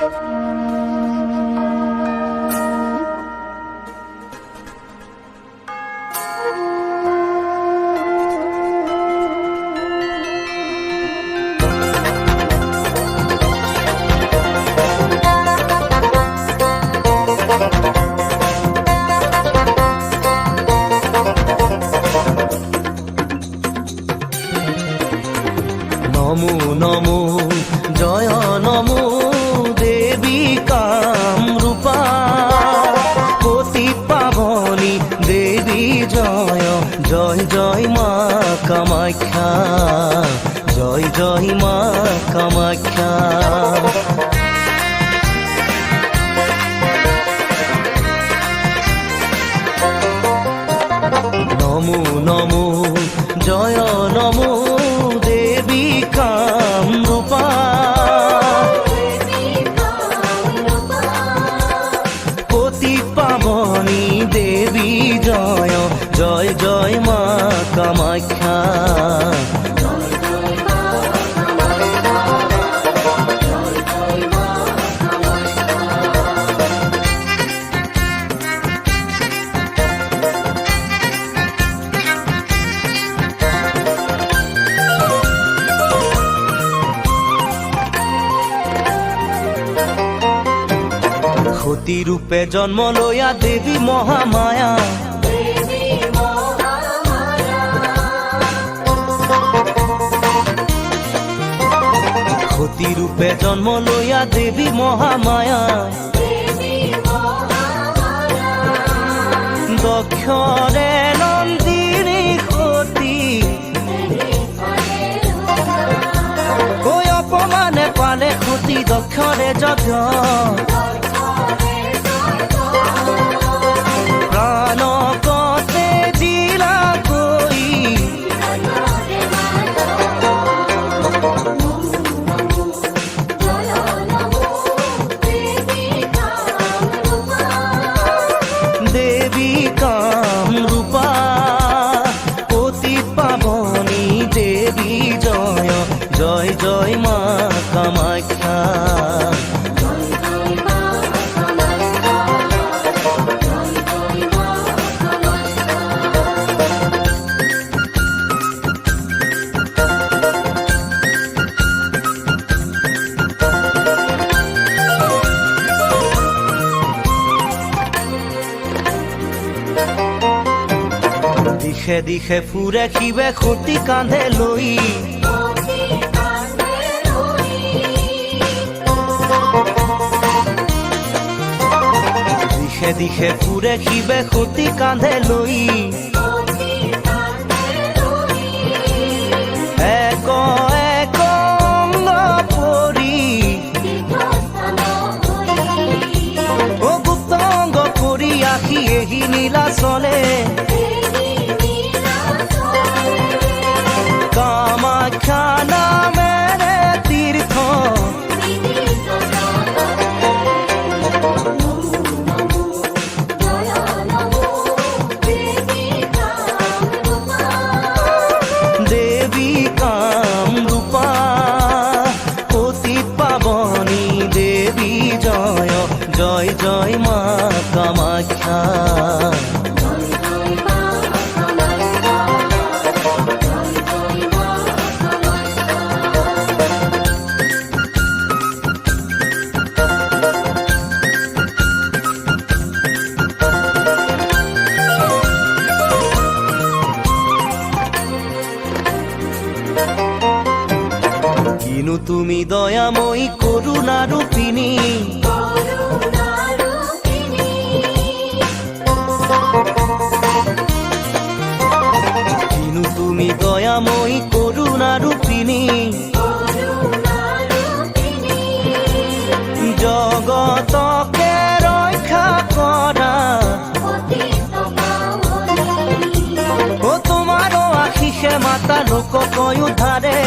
নমো জয় জয় মা কামাখ্যা। নমো নমো জয় নমো সতী রূপে জন্ম লয়া দেবী মহামায়া। সতী রূপে জন্ম লয়া দেবী মহামায়া। দক্ষৰে নন্দিনী সতী কৈ অপমানে পালে সতী দক্ষৰে যজ্ঞ। দিশে দিশে ফুৰে শিৱে খুটি কান্ধে লৈ দিশে দিশে ফুৰে শিৱে খুটি কান্ধে লৈ এহি নীলাচলে কামাখ্যা দেবী কাম দেৱী জয় জয় জয় মা কামাখ্যা। কিনো তুমি দয়াময়ী, করুণা রূপিণী। কিনো তুমি দয়াময়ী, করুণা রূপিণী। জগতকে রক্ষা করা। ও তোমারও আশিসে মাতা লোক কয়ু ধারে